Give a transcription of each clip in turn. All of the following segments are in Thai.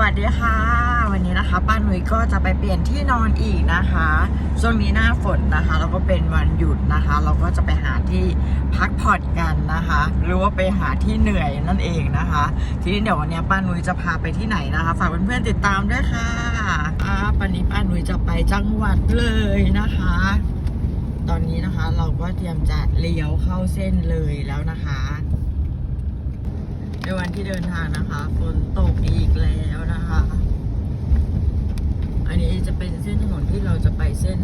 วัสดีค่ะ วันนี้นะคะป้าหนุ้ยก็จะไปเปลี่ยนที่นอนอีกนะคะช่วงนี้หน้าฝนนะคะแล้วก็เป็นวันหยุดนะคะ เราก็จะไปหาที่พักผ่อนกันนะคะ หรือว่าไปหาที่เหนื่อยนั่นเองนะคะ ทีนี้เดี๋ยววันนี้ป้าหนุ้ยจะพาไปที่ไหนนะคะ ฝากเพื่อนๆติดตามด้วยค่ะอ่าวันนี้ป้าหนุ้ยจะไปจังหวัดเลยนะคะ ตอนนี้นะคะเราก็เตรียมจะเลี้ยวเข้าเส้นเลยแล้วนะคะ ในวันที่เดินทางนะคะฝนตกอีกแล้วนะคะ อันนี้จะเป็นเส้นถนนที่เราจะไปเส้น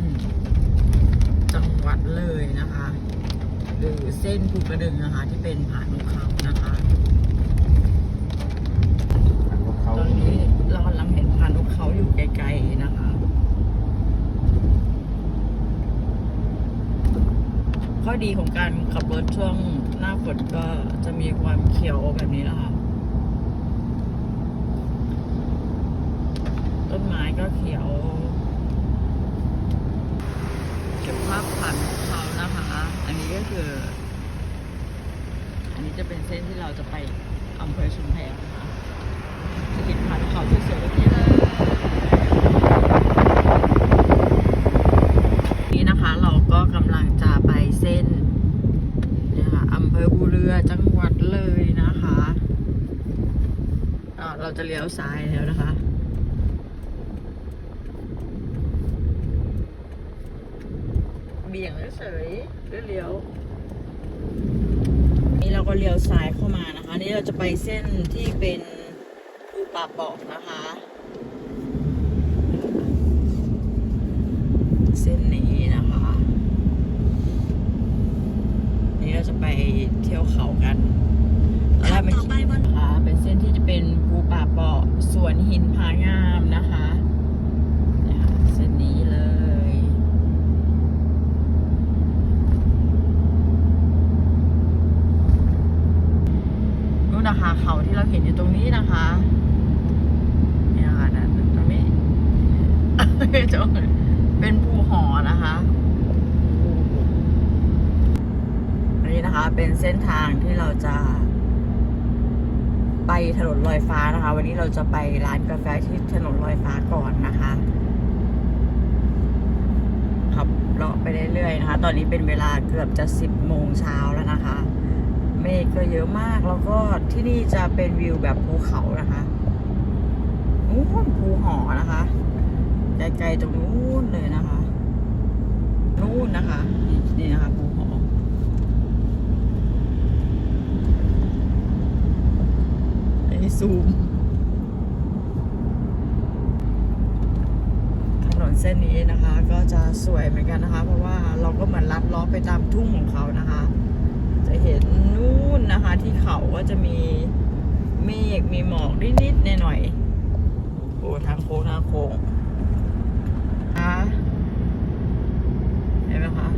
จังหวัดเลยนะคะ หรือเส้นภูกระดึงนะคะ ที่เป็นผ่านกเขานะคะตอนนี้เรากำลังเห็นผ่านกเขาอยู่ไกลๆนะคะข้อดีของการขับรถช่วง หน้าฝนก็จะมีความเขียวแบบนี้นะคะต้นไม้ก็เขียว เก็บภาพผ่านเขานะคะ อันนี้ก็คือ อันนี้จะเป็นเส้นที่เราจะไปอำเภอชุมแพนะคะจะเห็นผ่านเขาสวยๆแบบนี้เลย นี่นะคะเราก็กำลังจะไปเส้นเนี่ยค่ะอำเภอภูเรือจังหวัดเลยนะคะอ่าเราจะเลี้ยว ซ้ายแล้วนะคะเบี่ยงเฉยเลี้ยวนี่เราก็เลี้ยวซ้ายเข้ามานะคะ นี่เราจะไปเส้นที่เป็นภูป่าปอกนะคะ เส้นนี้นะคะ นี่เราจะไปเที่ยวเขากันตอนแรกไม่คิดนะคะเป็นเส้นที่จะเป็นภูป่าเปาะ สวนหินผางามนะคะเนี่ยค่ะเส้นนี้เลยนู่นนะคะเขาที่เราเห็นอยู่ตรงนี้นะคะเนี่ยค่ะนะตรงนี้เป็นภูหอนะคะนนี้นะคะเป็นเส้นทางที่เราจะ ไปถนนลอยฟ้านะคะ วันนี้เราจะไปร้านกาแฟที่ถนนลอยฟ้าก่อนนะคะขับเลาะไปเรื่อยๆนะคะ ตอนนี้เป็นเวลาเกือบจะสิบโมงเช้าแล้วนะคะ เมฆก็เยอะมากแล้วก็ที่นี่จะเป็นวิวแบบภูเขานะคะนู้นภูหอนะคะไกลๆตรงนู้นเลยนะคะ นู่นนะคะ นี่นี่ะคะหอ อันนี้ ซูม ถนนเส้นนี้นะคะ ก็จะสวยเหมือนกันนะคะ เพราะว่าเราก็เหมือนลัดล้อไปตามทุ่งของเขานะคะ จะเห็นนู่นนะคะที่เขาก็จะมีเมฆมีหมอกนิดๆหน่อยๆโอ้ทางโค้งทางโค้งคะเห็นไหมคะ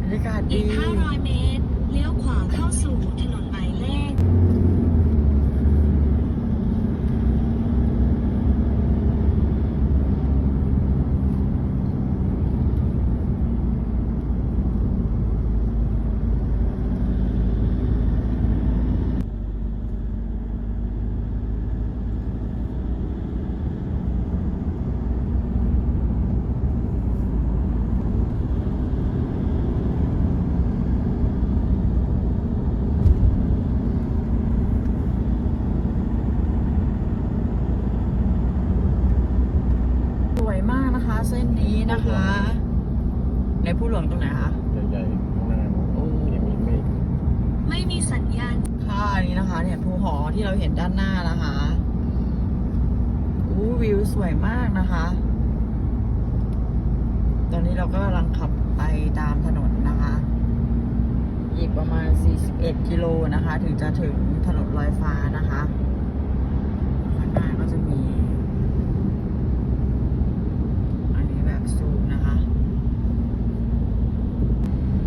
บรรยากาศอีดีก500เมตร เลี้ยวขวาเข้าสู่ถนนหมายเลข สวยมากนะคะ เส้นนี้นะคะ ในผู้หลวงตรงไหนคะ ใหญ่ๆข้างหน้า โอ้ ยังมีเมฆ ไม่มีสัญญาณ ค่ะอันนี้นะคะ เนี่ยภูหอที่เราเห็นด้านหน้านะคะอู้ วิวสวยมากนะคะ ตอนนี้เราก็กำลังขับไปตามถนนนะคะ อีกประมาณ 41 กิโลนะคะ ถึงจะถึงถนนลอยฟ้านะคะ ข้างหน้าก็จะมี อันนี้แบบซูมนะคะ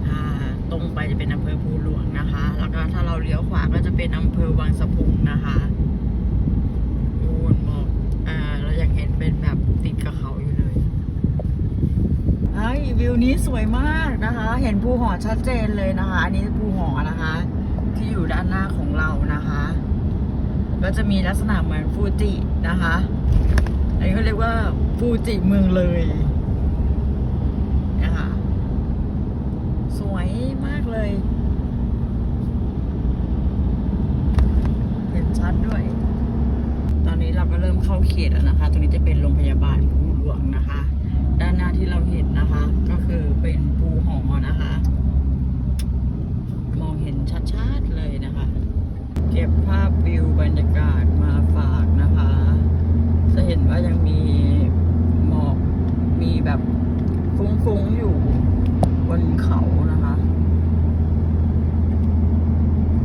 ถ้าตรงไปจะเป็นอำเภอภูหลวงนะคะ แล้วก็ถ้าเราเลี้ยวขวาก็จะเป็นอำเภอวังสะพุงนะคะดูนหมอกอ่าเราอยากเห็นเป็นแบบติดกับเขาอยู่เลยไอ้ วิวนี้สวยมากนะคะ เห็นภูหอชัดเจนเลยนะคะ อันนี้ภูหอนะคะ ที่อยู่ด้านหน้าของเรานะคะ ก็จะมีลักษณะเหมือนฟูจินะคะอันนี้เขาเรียกว่าฟูจิเมืองเลยนะคะสวยมากเลย เห็นชัดด้วย ตอนนี้เราก็เริ่มเข้าเขตแล้วนะคะ ตรงนี้จะเป็นโรงพยาบาลภูหลวงนะคะ ด้านหน้าที่เราเห็นนะคะ ก็คือเป็นภูหอนะคะ มองเห็นชัดๆเลยนะคะ เก็บภาพวิว บรรยากาศมาฝากนะคะ จะเห็นว่ายังมีหมอกมีแบบฟุ้งๆอยู่บนเขานะคะ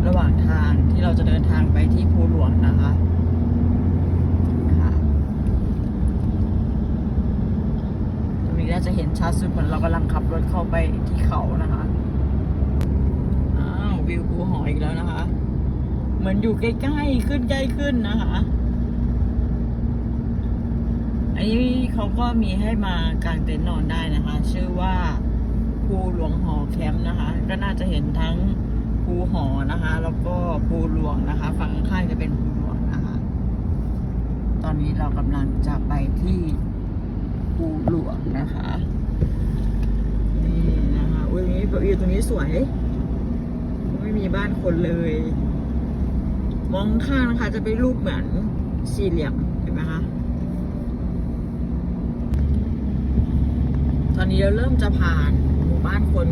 ระหว่างทางที่เราจะเดินทางไปที่ภูหลวงนะคะตรงนี้น่าจะเห็นชัดสุดเหมือนเรากำลังขับรถเข้าไปที่เขานะคะ อ้าว วิวภูหออีกแล้วนะคะ เหมือนอยู่ใกล้ๆขึ้นใกล้ขึ้นนะคะอันนี้เขาก็มีให้มากางเต็นท์นอนได้นะคะ ชื่อว่าภูหลวงหอแคมป์นะคะ ก็น่าจะเห็นทั้งภูหอนะคะ แล้วก็ภูหลวงนะคะ ฝั่งข้างจะเป็นภูหลวงนะคะ ตอนนี้เรากำลังจะไปที่ภูหลวงนะคะนี่นะคะอุ้ยตรงนี้วิวตรงนี้สวย ไม่มีบ้านคนเลย มองข้างนะคะ จะเป็นรูปเหมือนสี่เหลี่ยมเห็นไหมคะ ตอนนี้เราเริ่มจะผ่านหมู่บ้านคน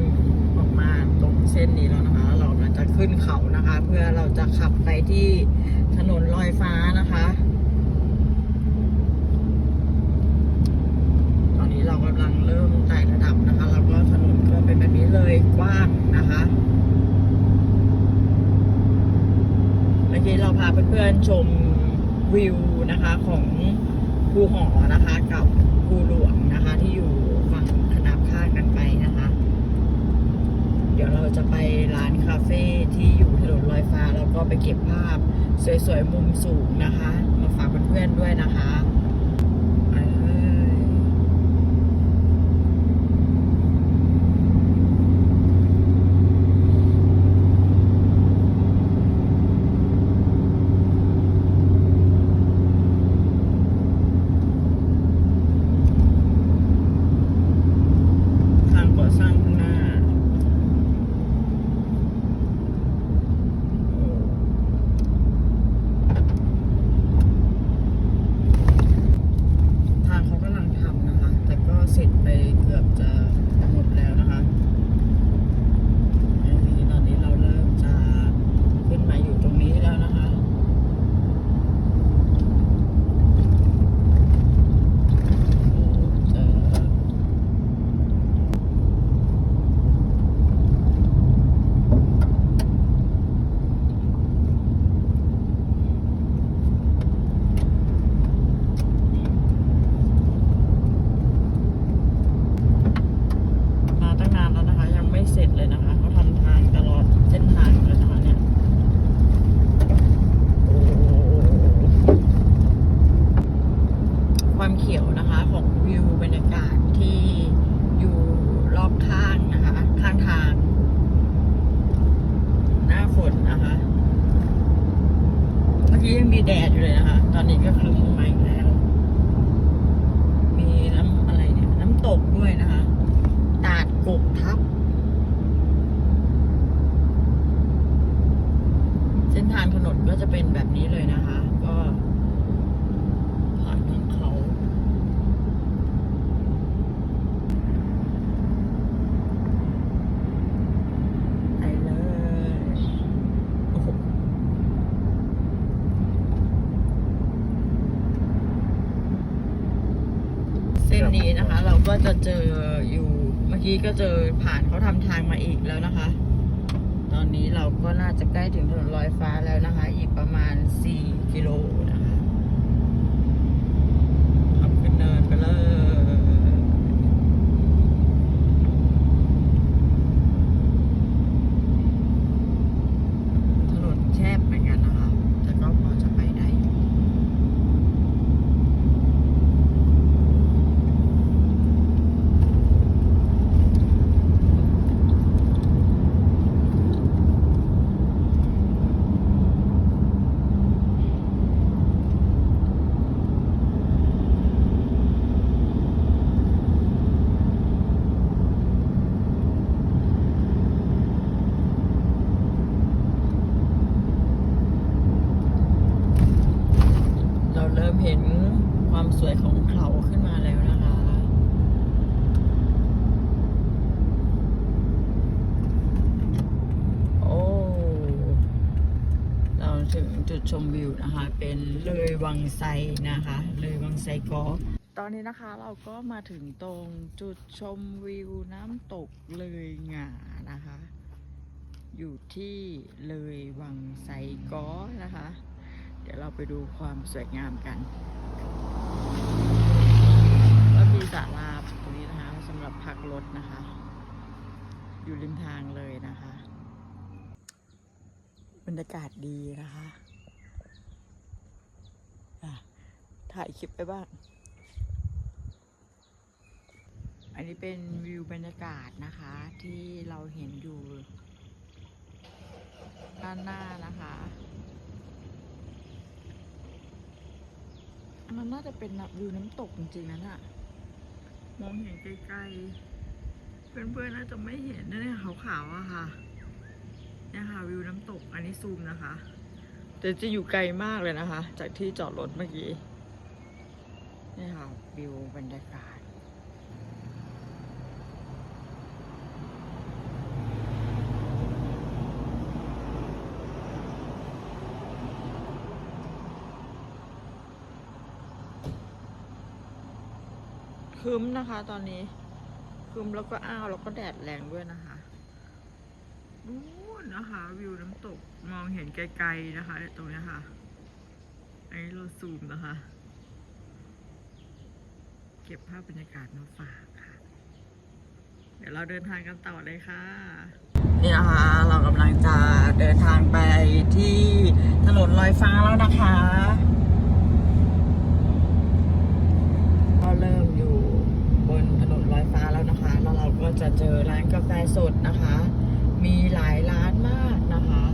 ออกมาตรงเส้นนี้แล้วนะคะ เรากำลังจะขึ้นเขานะคะ เพื่อเราจะขับไปที่ถนนลอยฟ้านะคะ ตอนนี้เรากำลังเริ่มไต่ระดับนะคะ แล้วก็ถนนก็เป็นแบบนี้เลยกว้างนะคะ เมื่อกี้เราพาเพื่อนๆชมวิวนะคะของภูหอนะคะกับภูหลวงนะคะที่อยู่ฝั่งขนาบข้างกันไปนะคะ เดี๋ยวเราจะไปร้านคาเฟ่ที่อยู่ถนนลอยฟ้าแล้วก็ไปเก็บภาพสวยๆมุมสูงนะคะ มาฝากเพื่อนๆด้วยนะคะ ดชมวิวนะคะ เป็นเลยวังไซนะคะ เลยวังไซกอตอนนี้นะคะเราก็มาถึงตรงจุดชมวิวน้ำตกเลยหงานะคะ อยู่ที่เลยวังไซกอนะคะ เดี๋ยวเราไปดูความสวยงามกันก็มีศาลาตรงนี้นะคะสำหรับพักรถนะคะ อยู่ริมทางเลยนะคะ บรรยากาศดีนะคะอะ ถ่ายคลิปไปบ้าง อันนี้เป็นวิวบรรยากาศนะคะ ที่เราเห็นอยู่ ด้านหน้านะคะอันน่าจะเป็นวิวน้ำตกจริงๆนะน่ะมองเห็นไกลๆ เพื่อนๆน่าจะไม่เห็นนะเนี่ยขาวๆอะค่ะเนี่ยค่ะวิวน้ำตกอันนี้ซูมนะคะ แต่จะอยู่ไกลมากเลยนะคะ จากที่จอดรถเมื่อกี้ นี่ค่ะวิวบรรยากาศครึ้มนะคะตอนนี้ครึ้มแล้วก็อ้าวแล้วก็แดดแรงด้วยนะคะนู่นนะคะ วิวน้ำตกมองเห็นไกลๆนะคะตรงนี้ค่ะ อันนี้เราซูมนะคะ เก็บภาพบรรยากาศมาฝากค่ะ เดี๋ยวเราเดินทางกันต่อเลยค่ะ นี่นะคะเรากำลังจะเดินทางไปที่ถนนลอยฟ้าแล้วนะคะก็เริ่มอยู่บนถนนลอยฟ้าแล้วนะคะ แล้วเราก็จะเจอร้านกาแฟสดนะคะ มีหลายร้านมากนะคะ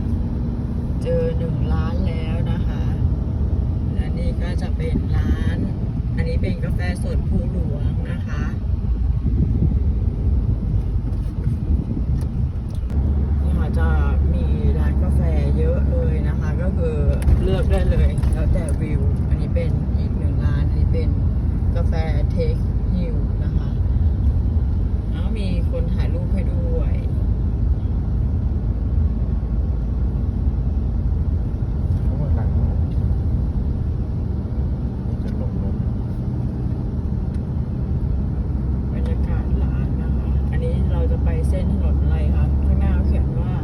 เจอหนึ่งร้านแล้วนะคะ และนี่ก็จะเป็นร้าน นนี้เป็นกาแฟสดภูหลวงนะคะ นี่ค่ะจะมีร้านกาแฟเยอะเลยนะคะ ก็คือเลือกได้เลย แล้วแต่วิว อันนี้เป็นอีกหนึ่งร้าน อันนี้เป็นกาแฟเทคฮิลนะคะแล้วมีคนถ่ายรูปให้ด้วย ข้างหลังจะลงรถ บรรยากาศร้านนะคะ อันนี้เราจะไปเส้นถนนอะไรครับ ข้างหน้าเขียนว่า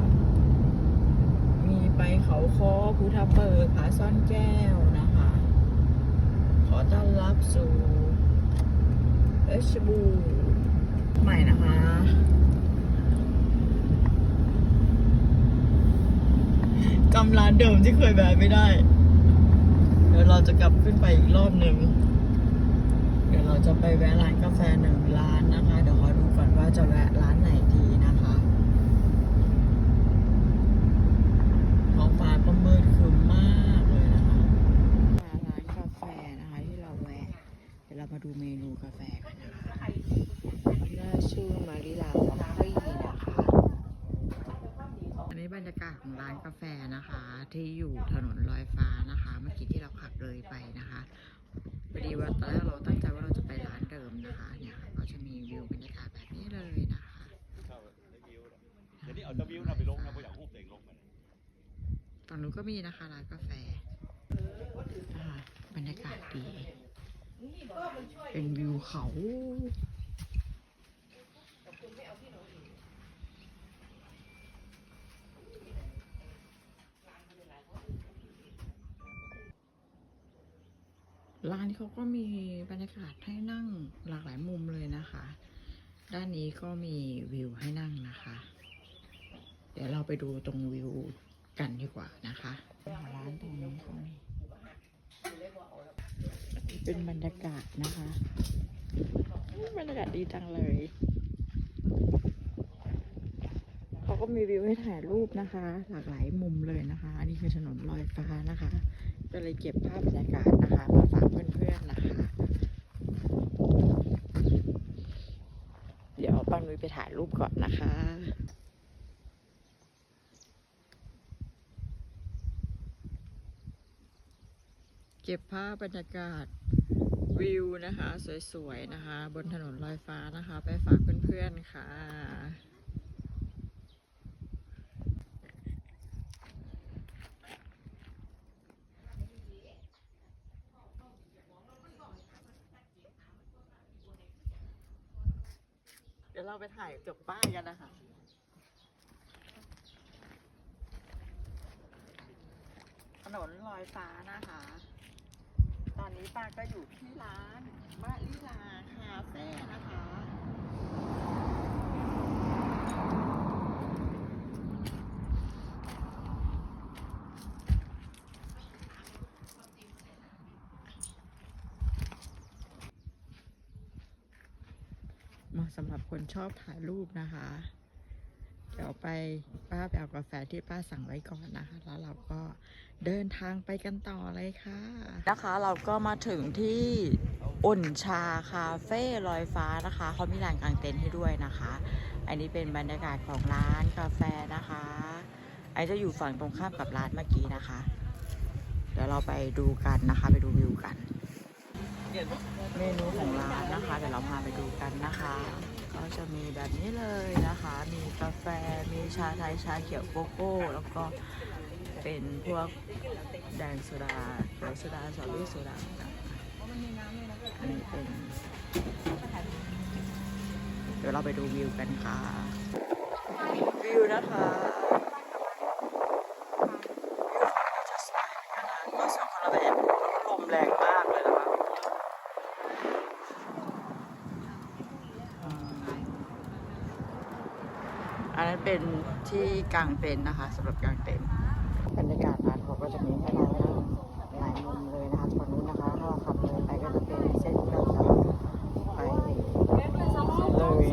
มีไปเขาคอภูทับเบิกผาซ่อนแก้วนะคะ ขอต้อนรับสู่เอชบูรณ์ใหม่นะคะจำร้านเดิมที่เคยแวะไม่ได้ เดี๋ยวเราจะกลับ ขึ้นไปอีกรอบหนึ่ง เดี๋ยวเราจะไปแวะร้านกาแฟหนึ่งร้านนะคะ เดี๋ยวขอดูก่อนว่าจะแวะร้านไหนดีนะคะท้องฟ้าก็มืดครึ้มมากเลยนะคะร้านกาแฟนะคะที่เราแวะ เดี๋ยวเรามาดูเมนูกาแฟกันนะคะน่าชื่อมาริลาคอฟฟี่นะคะ อันนี้บ รรยากาศของร้านกาแฟนะคะ ที่อยู่ถนนลอยฟ้านะคะ เมื่อกี้ที่เราขับเลยไปนะคะพอดีว่าตอนแรกเราตั้งใจว่าเราจะไปร้านเดิมนะคะเนี่ยก็จะมีวิวบรรยากาศแบบนี้เลยนะคะเข้าในวิวนะเดี๋ยวนี้เอาจะวิวนะไปลงนะเพราะอยากรูปเองลงมันฝั่งนู้นก็มีนะคะร้านกาแฟนะคะบรรยากาศดี เป็นวิวเขา ร้านเขาก็มีบรรยากาศให้นั่งหลากหลายมุมเลยนะคะ ด้านนี้ก็มีวิวให้นั่งนะคะ เดี๋ยวเราไปดูตรงวิวกันดีกว่านะคะร้านตรงนี้ก็มีเป็นบรรยากาศนะคะบรรยากาศดีจังเลยเขาก็มีวิวให้ถ่ายรูปนะคะ หลากหลายมุมเลยนะคะ อันนี้คือถนนลอยฟ้านะคะ ก็เลยเก็บภาพบรรยากาศนะคะมาฝากเพื่อนๆนะคะ เดี๋ยวปังนุ้ยไปถ่ายรูปก่อนนะคะเก็บภาพบรรยากาศวิวนะคะ สวยๆนะคะ บนถนนลอยฟ้านะคะ ไปฝากเพื่อนๆค่ะ ดี๋ยวเราไปถ่ายจบป้ายกันนะคะถนนลอยฟ้านะคะ ตอนนี้ป้าก็อยู่ที่ร้านมาลิลาคาเฟ่นะคะ เหมาะสำหรับ คนชอบถ่ายรูปนะคะ เดี๋ยวไปป้าไปเอากาแฟที่ป้าสั่งไว้ก่อนนะคะ แล้วเราก็เดินทางไปกันต่อเลยค่ะ นะคะเราก็มาถึงที่อุ่นชาคาเฟ่ลอยฟ้านะคะเขามีลานกางเต็นท์ให้ด้วยนะคะ อันนี้เป็นบรรยากาศของร้านกาแฟนะคะไอจะอยู่ฝั่งตรงข้ามกับร้านเมื่อกี้นะคะ เดี๋ยวเราไปดูกันนะคะ ไปดูวิวกัน เมนูของร้านนะคะ เดี๋ยวเราพาไปดูกันนะคะ ก็จะมีแบบนี้เลยนะคะ มีกาแฟ มีชาไทย ชาเขียวโกโก้ แล้วก็เป็นพวกแดงโซดาเขียวโซดาสตรอเบอรี่โซดาต่าอันนี้เป็น เดี๋ยวเราไปดูวิวกันค่ะ วิวนะคะวิวจะสวยนะคะก็สวยคนละแบบลมแรงมากเลยนะคะ อันนั้นเป็น ที่กลางเต็นท์นะคะสำหรับกลางเต็นท์บรรยากาศร้านเขาก็จะมีให้เรานั่งหลายมุมเลยนะคะตรงนู้นนะคะถ้าเราขับเลยไปก็จะเป็นเส้นที่เราจะไปเลย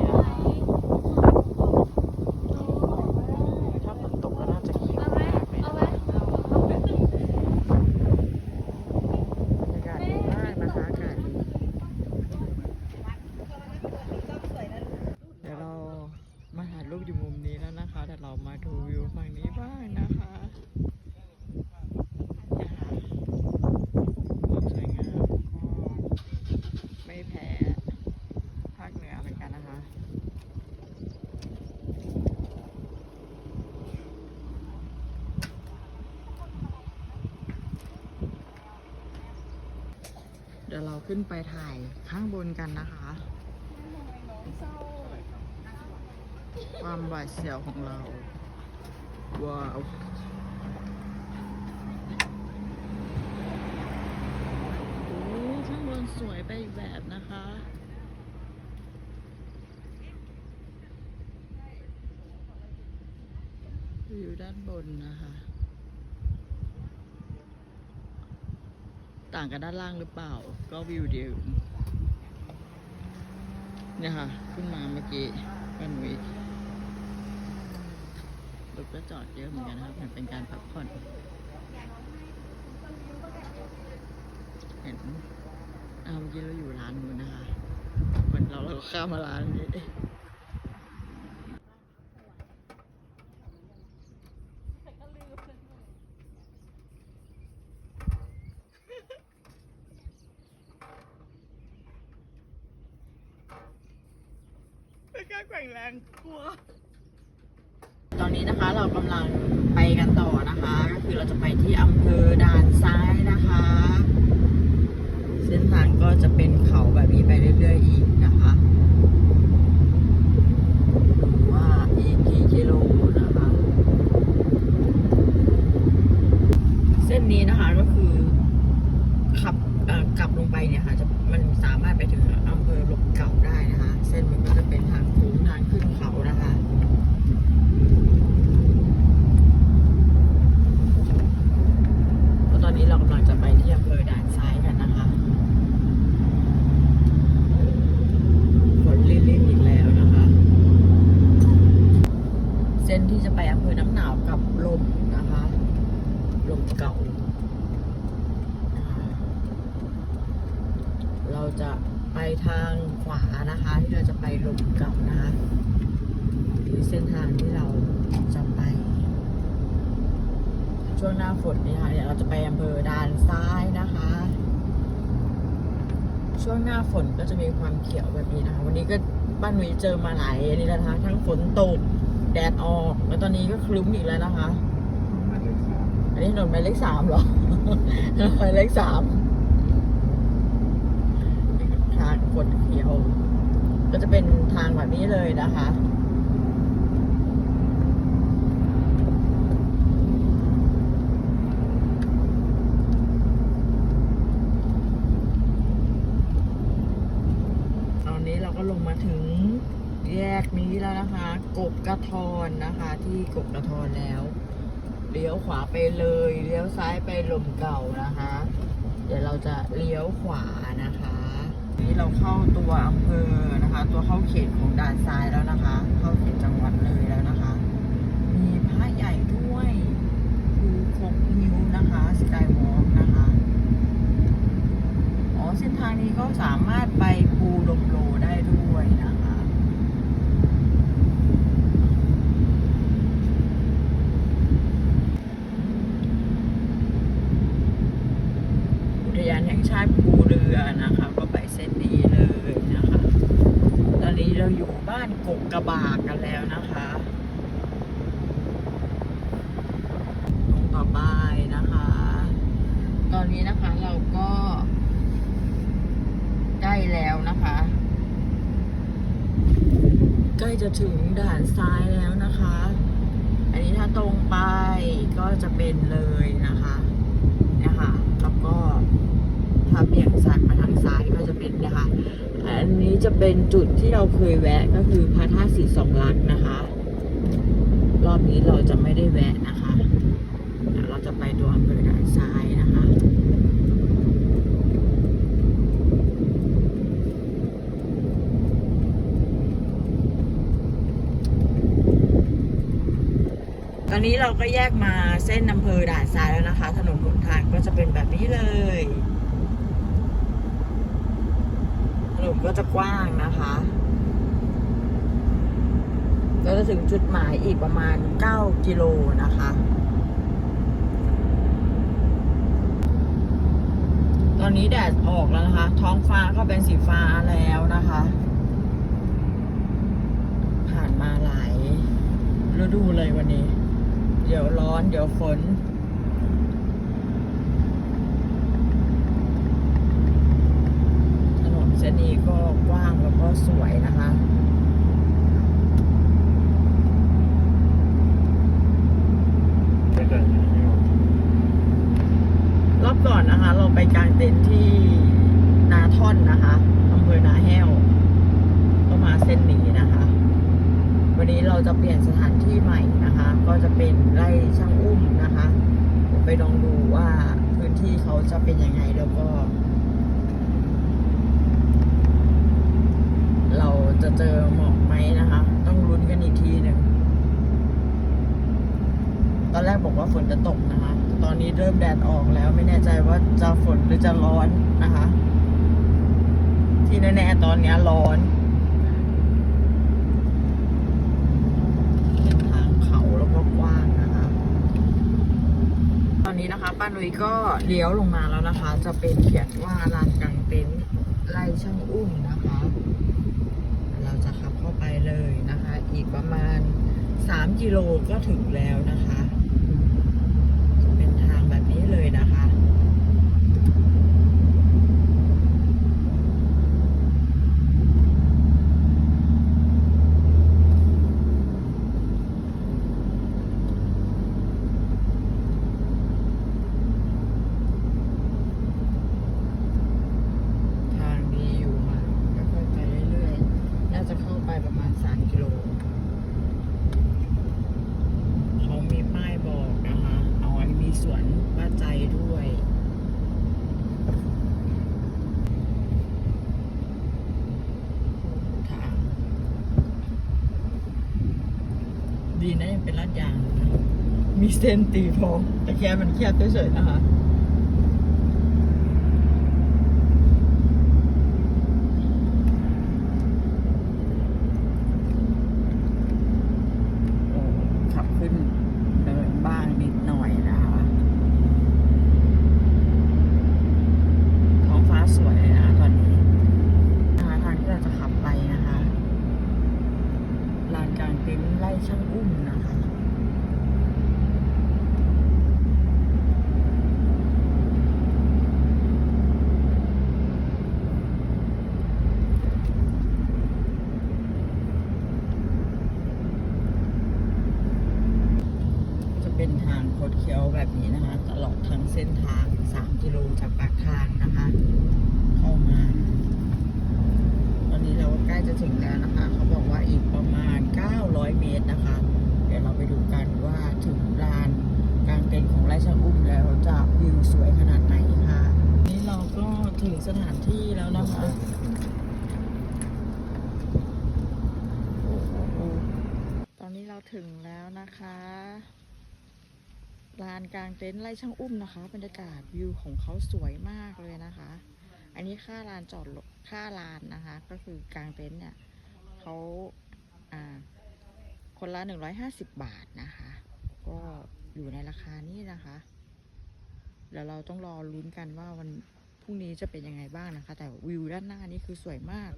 นะคะถ้าฝนตกก็น่าจะเขียวมากเลยนะคะบรรยากาศดีมากนะคะอากาศดี เดี๋ยวเรามาถ่ายรูปอยู่มุมนี้แล้วนะคะเดี๋ยวเรามาดูวิวฝั่งนี้บ้างนะคะเนี่ยค่ะความสวยงามก็ไม่แพ้ภาคเหนือเหมือนกันนะคะ เดี๋ยวเรา ขึ้นไปถ่ายข้างบนกันนะคะ ความหวาดเสียวของเรา ว้าวโอ้ข้างบนสวยไปอีกแบบนะคะวิวด้านบนนะคะ ต่างกันด้านล่างหรือเปล่า ก็วิวเดียวเนี่ยค่ะ ขึ้นมาเมื่อกี้กันวิรถก็จอดเยอะเหมือนกันนะครับเหมือนเป็นการพักผ่อนเห็นอ้าเมื่อกี้เราอยู่ร้านนู้นนะคะเหมือนเราเราข้ามมาร้านนี้ กล้าแกว่งแรงกลัว ตอนนี้นะคะเรากำลังไปกันต่อนะคะ ก็คือเราจะไปที่อำเภอด่านซ้ายนะคะ เส้นทางก็จะเป็นเขาแบบนี้ไปเรื่อย ๆ อีกนะคะว่าอีกกี่กิโลนะคะ เส้นนี้นะคะก็คือขับกลับลงไปเนี่ยค่ะจะมันสามารถไปถึงอำเภอหลมเก่าได้นะคะ เส้นมันก็จะเป็นทาง ทางขึ้นเขานะคะตอนนี้เรากำลังจะไปที่อำเภอด่านซ้ายกันนะคะฝนลิลิอีกแล้วนะคะ เส้นที่จะไปอำเภอน้ำหนาวกับลมนะคะ ลมเก่า เราจะ ไปทางขวานะคะ ที่เราจะไปลมเก่านะคะคือเส้นทางที่เราจะไป ช่วงหน้าฝนนี่ค่ะเดี๋ยวเราจะไปอำเภอด่านซ้ายนะคะ ช่วงหน้าฝนก็จะมีความเขียวแบบนี้นะคะ วันนี้ก็บ้านหนุยเจอมาหลายอันนี้แล้วนะคะ ทั้งฝนตกแดดออก แล้วตอนนี้ก็คลุ้มอีกแล้วนะคะ อันนี้ถนนหมายเลขสามเหรอถนนหมายเลขสาม ทางฝนเขียว ก็จะเป็นทางแบบนี้เลยนะคะตอนนี้เราก็ลงมาถึงแยกนี้แล้วนะคะ กบกระทอนนะคะ ที่กบกระทอนแล้วเลี้ยวขวาไปเลยเลี้ยวซ้ายไปลมเก่านะคะ เดี๋ยวเราจะเลี้ยวขวานะคะ นี่เราเข้าตัวอำเภอนะคะ ตัวเข้าเขตของด่านซ้ายแล้วนะคะ เข้าเขตจังหวัดเลยแล้วนะคะ มีพระใหญ่ด้วยภูคกนิวนะคะสกายวอล์กนะคะอ๋อเส้นทางนี้ก็สามารถไปปูลมโลได้ด้วยนะคะอุทยานแห่งชาติภูเรือนะคะก็ไป เส้นนี้เลยนะคะ ตอนนี้เราอยู่บ้านกกกระบากกันแล้วนะคะตรงต่อไปนะคะ ตอนนี้นะคะเราก็ใกล้แล้วนะคะ ใกล้จะถึงด่านซ้ายแล้วนะคะ อันนี้ถ้าตรงไปก็จะเป็นเลยนะคะเนี่ยค่ะแล้วก็ถ้าเบี่ยงซ้าย จะเป็นจุดที่เราเคยแวะก็คือพระธาตุสีสองลักษณ์นะคะ รอบนี้เราจะไม่ได้แวะนะคะเดี๋ยวเราจะไปตัวอำเภอด่านซ้ายนะคะตอนนี้เราก็แยกมาเส้นอำเภอด่านซ้ายแล้วนะคะ ถนนหนทางก็จะเป็นแบบนี้เลย ถนน ก็จะกว้างนะคะก็จะถึงจุดหมายอีกประมาณ 9 กิโลนะคะ ตอนนี้แดดออกแล้วนะคะ ท้องฟ้าก็เป็นสีฟ้าแล้วนะคะ ผ่านมาหลายฤดูเลยวันนี้ เดี๋ยวร้อน เดี๋ยวฝน ถนนเส้นนี้ ก็กว้างแล้วก็สวยนะคะรอบก่อนนะคะ เราไปกางเต็นท์ที่นาท่อนนะคะอำเภอนาแห้ว ก็มาเส้นนี้นะคะ วันนี้เราจะเปลี่ยนสถานที่ใหม่นะคะ ก็จะเป็นไร่ช่างอุ้มนะคะ ไปลองดูว่าพื้นที่เขาจะเป็นยังไงแล้วก็ เรา จะเจอหมอกไหมนะคะ ต้องลุ้นกันอีกทีหนึ่งตอนแรกบอกว่าฝนจะตกนะคะ ตอนนี้เริ่มแดดออกแล้วไม่แน่ใจว่าจะฝนหรือจะร้อนนะคะ ที่แน่ๆตอนนี้ร้อนเป็นทางเขาแล้วก็กว้างนะคะ ตอนนี้นะคะป้านุ้ยก็เลี้ยวลงมาแล้วนะคะ จะเป็นเขียนว่าลานกลางเต็นท์ไร่ช่างอุ้มนะคะ เราจะขับเข้าไปเลยนะคะ อีกประมาณ 3 กิโลก็ถึงแล้วนะคะจะเป็นทางแบบนี้เลยนะคะ ทางดีอยู่ค่ะค่อยๆไปเรื่อยๆ น่าจะเข้าไปประมาณ 3 กิโล เขามีป้ายบอกนะคะ เอาไว้มีสวนป้าใจด้วย ทาง ดีนะยังเป็นลาดยางนะมี เส้นตีพองแต่แค่มันแคบเฉยๆนะคะ โอ้ขับขึ้นเดินบ้างนิดหน่อยนะคะ ท้องฟ้าสวยนะคะตอนนี้ นทาง 3 กิโลจากปากทางนะคะ เข้ามา ตอนนี้เราก็ใกล้จะถึงแล้วนะคะ เขาบอกว่าอีกประมาณ 900 เมตรนะคะ เดี๋ยวเราไปดูกันว่าถึงลานกลางเต็นท์ของไร่ชะอุ่มแล้วจะวิวสวยขนาดไหนค่ะ นี่เราก็ ถึงสถานที่แล้วนะคะตอนนี้เราถึงแล้วนะคะลานกลางเต็นท์ไร่ช่างอุ้มนะคะบรรยากาศวิวของเขาสวยมากเลยนะคะ อันนี้ค่าลานจอดรถค่าลานนะคะ ก็คือกลางเต็นท์เนี่ยเขาอ่าคนละ150บาทนะคะ ก็อยู่ในราคานี้นะคะ เดี๋ยวเราต้องรอลุ้นกันว่าวันพ รุ่งนี้จะเป็นยังไงบ้างนะคะ แต่วิวด้านหน้านี่คือสวยมาก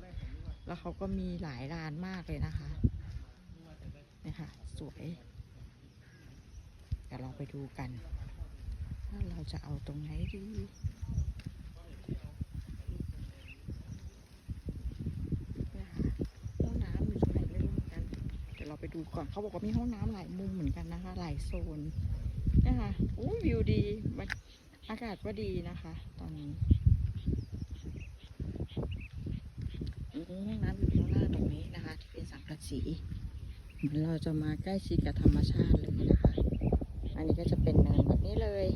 แล้วเขาก็มีหลายลานมากเลยนะคะนี่ค่ะ สวยเดี๋ยวเราไปดูกันว่าเราจะเอาตรงไหนดีเนี่ยค่ะห้องน้ำอยู่ตรงไหนไม่รู้เหมือนกันเดี๋ยวเราไปดูก่อนเขาบอกว่ามีห้องน้ำหลายมุมเหมือนกันนะคะ หลายโซนเนี่ยค่ะโอ้วิวดีอากาศก็ดีนะคะ ตอนนี้อืม ห้องน้ำอยู่ข้างล่างตรงนี้นะคะ ที่เป็นสังกะสีเหมือนเราจะมาใกล้ชิดกับธรรมชาติเลยนะคะ อันนี้ก็จะเป็นเนินแบบนี้เลย